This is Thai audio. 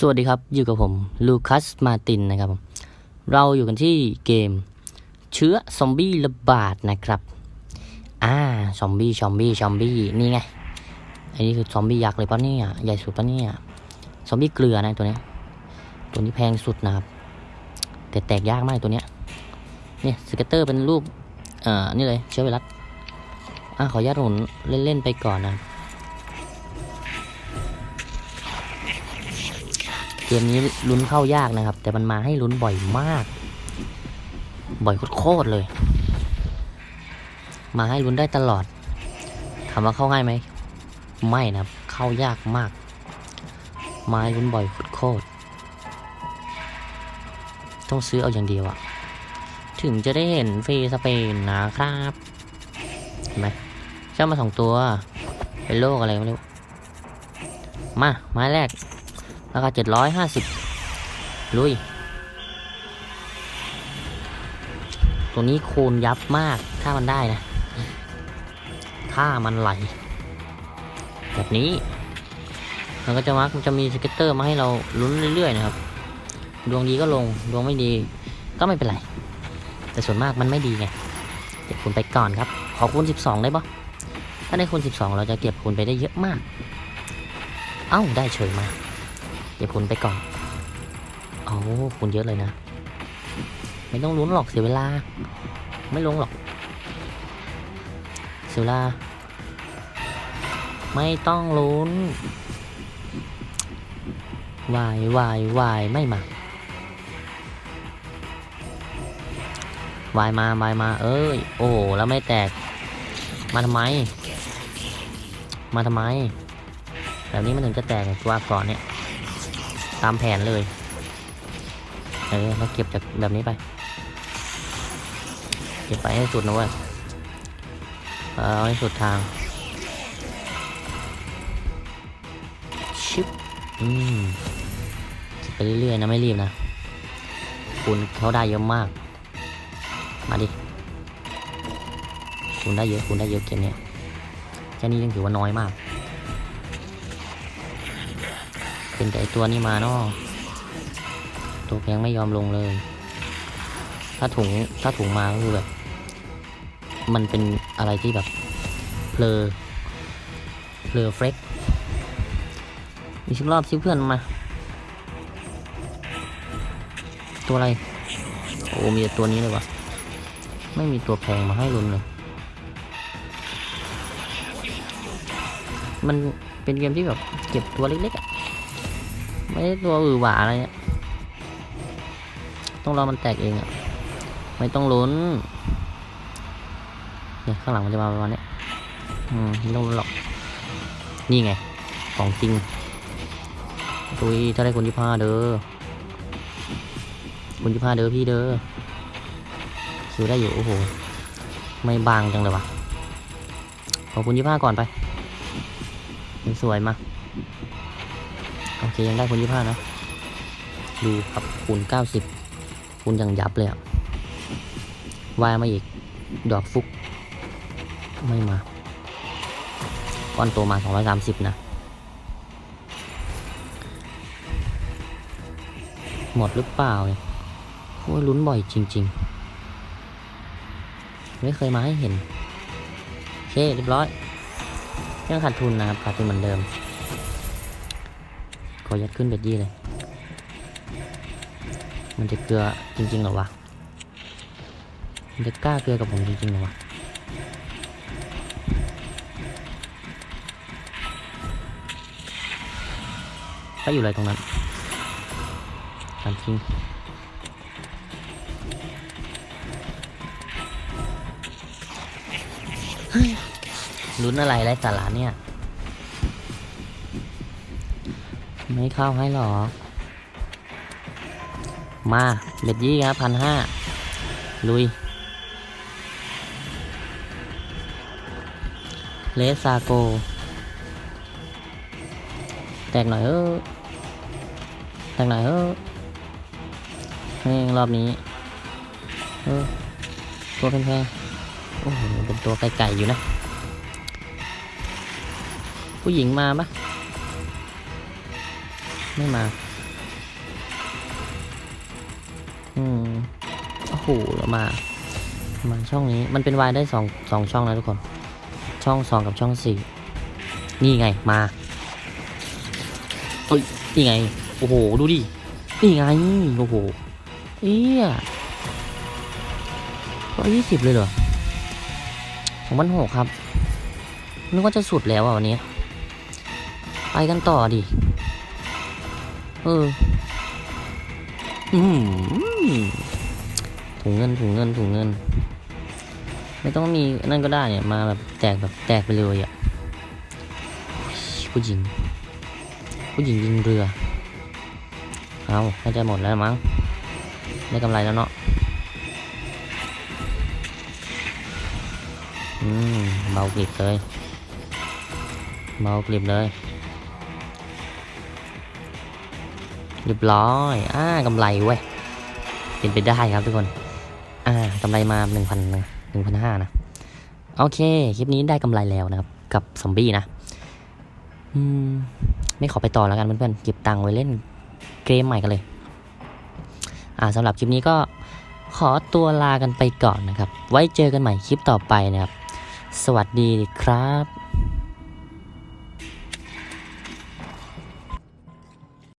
สวัสดีครับ อยู่กับผมลูคัสมาตินนะครับผมเราอยู่กันที่เกมเชื้อซอมบี้ระบาดนะครับ อ่าซอมบี้ซอมบี้ซอมบี้นี่ไงอันนี้คือซอมบี้ยักษ์เลยปะเนี่ยใหญ่สุดปะเนี่ยซอมบี้เกลือนะตัวนี้ตัวนี้แพงสุดนะครับ แต่แตกยากมากตัวเนี้ยเนี่ยสเก็ตเตอร์เป็นรูปเอ่อนี่เลยเชื้อไวรัสอ่าขออนุญาตหมุนเล่นๆไปก่อนนะ เกมนี้ลุ้นเข้ายากนะครับ แต่มันมาให้ลุ้นบ่อยมาก บ่อยโคตรเลย มาให้ลุ้นได้ตลอดถามว่าเข้าง่ายไหมไม่นะครับ เข้ายากมาก มาให้ลุ้นบ่อยโคตรต้องซื้อเอาอย่างเดียวอะถึงจะได้เห็นฟรีสเปนนะครับเห็นไหมเจ้ามาสองตัว เป็นโลกอะไรไม่รู้มาไม้แรก ราคาเจ็ดร้อยห้าสิบลุย ตัวนี้คูณยับมาก ถ้ามันได้นะ ถ้ามันไหล แบบนี้ มันก็จะมักจะมีสเก็ตเตอร์มาให้เราลุ้นเรื่อยๆนะครับ ดวงดีก็ลง ดวงไม่ดีก็ไม่เป็นไร แต่ส่วนมากมันไม่ดีไง เก็บคูณไปก่อนครับ ขอคูณ12 ได้ปะถ้าได้คูณ12 เราจะเก็บคูณไปได้เยอะมาก เอ้า ได้เฉยมา เดี๋ยวคุณไปก่อน เอาคุณเยอะเลยนะ ไม่ต้องลุ้นหรอกเสียเวลา ไม่ลงหรอก เสียเวลา ไม่ต้องลุ้นวายวายวายไม่มาวายมาวายมา เอ้ย โอ้แล้วไม่แตก มาทำไม มาทำไม แบบนี้มันถึงจะแตกตัวก่อนเนี่ย ตามแผนเลย เออเราเก็บจากแบบนี้ไป เก็บไปให้สุดนะเว้ยเอาให้สุดทางชิปอืมไปเรื่อยๆนะไม่รีบนะ คุณเขาได้เยอะมาก มาดิ คุณได้เยอะคุณได้เยอะเกมเนี้ยแค่นี้ยังถือว่าน้อยมาก เป็นแต่ตัวนี้มาเนาะตัวยังไม่ยอมลงเลย ถ้าถุงถ้าถุงมาก็คือแบบ มันเป็นอะไรที่แบบเพลอเพลอเฟรกมีชิบรอบชิบเพื่อนมา ตัวอะไร โอ้มีแต่ตัวนี้เลยวะไม่มีตัวแพงมาให้ลุ้นเลย มันเป็นเกมที่แบบเก็บตัวเล็กๆอะ ไม่ได้ตัวอือหวาอะไรเนี่ยต้องรอมันแตกเองอะ่ะไม่ต้องลุ้นเนี่ยข้างหลังมันจะมาประมาณนี้อืมไม่ต้องลุ้นหรอก นี่ไง ของจริงตุยถ้าได้คนที่พาเด้อคนที่พาเด้อพี่เด้อซื้อได้อยู่โอ้โหไม่บางจังเลยวะขอคุณยี่ห้าก่อนไป สวยมาโอเคยังได้คูณยี่ห้านะดูครับคูณเก้าสิบคูณยังยับเลยอะวายมาอีก ดอกฟุก ไม่มาก้อนโตมาสองร้อยสามสิบนะ หมดหรือเปล่าเนี่ยโอ้ยลุ้นบ่อยจริง ๆ ไม่เคยมาให้เห็น โอเคเรียบร้อยยังขาดทุนนะครับขาดทุนเหมือนเดิม ขอยัดขึ้นเบ็ดยี่เลย มันจะเกลือจริงๆหรอวะ มันจะกล้าเกลือกับผมจริงๆหรอวะไปอยู่อะไรตรงนั้นถามจริงลุ้นอะไรไรสาระเนี่ย ไม่เข้าให้หรอ มาเบ็ดยี่ครับพันห้าลุย เลสซาโก แตกหน่อยเออแตกหน่อยเออนี่รอบนี้เออตัวแพงๆโอ้โหเป็นตัวไก่ๆอยู่นะ ผู้หญิงมาปะ ไม่มา อืม โอ้โหแล้วมา มาช่องนี้ มันเป็นวายได้สองสองช่องนะทุกคน ช่องสองกับช่องสี่นี่ไง มาเอ้ย นี่ไง โอ้โห ดูดิ นี่ไง โอ้โห เอี้ยร้อยยี่สิบเลยเหรอสองพันหกครับนึกว่าจะสุดแล้วอะวันนี้ ไปกันต่อดิ เออ อืมถุงเงินถุงเงินถุงเงิน ไม่ต้องมีนั่นก็ได้เนี่ย มาแบบแตกแบบแตกไปเลยอะ ผู้หญิง ผู้หญิงยิงเรือ เอาน่าจะหมดแล้วมั้ง ได้กำไรแล้วเนาะ อืม เบากริบเลย เบากริบเลย เรียบร้อยอ่ากำไรเว้ยเป็นไปได้ครับทุกคน อ่ากำไรมาหนึ่งพันหนึ่งพันห้านะ โอเค คลิปนี้ได้กำไรแล้วนะครับ กับซอมบี้นะ อืม ไม่ขอไปต่อแล้วกันเพื่อนๆเก็บตังค์ไว้เล่นเกมใหม่กันเลย อ่าสำหรับคลิปนี้ก็ขอตัวลากันไปก่อนนะครับ ไว้เจอกันใหม่คลิปต่อไปนะครับ สวัสดีครับ